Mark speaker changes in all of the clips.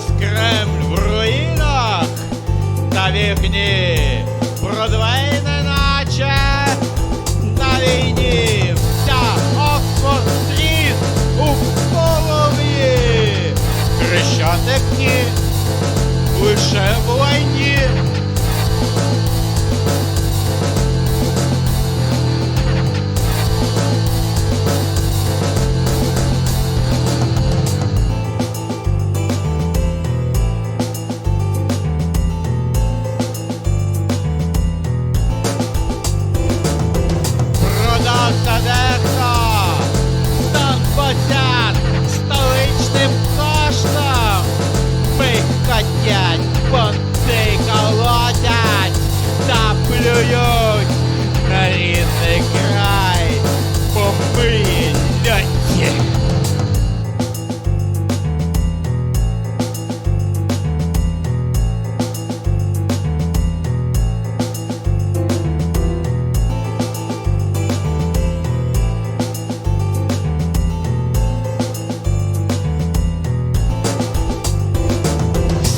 Speaker 1: ось Кремль в руїнах, та вікні продвейне наче на війні вся Оксфорд-стріт у полові. Крещатик ні, лише в войні.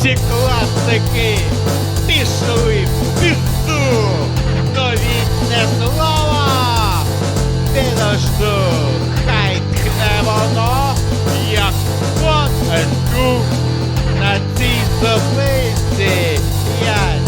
Speaker 1: Всі класики пішли в пізду, новітне слава, ти дожду, хай тхне воно, як кот дух на цій зупинці я.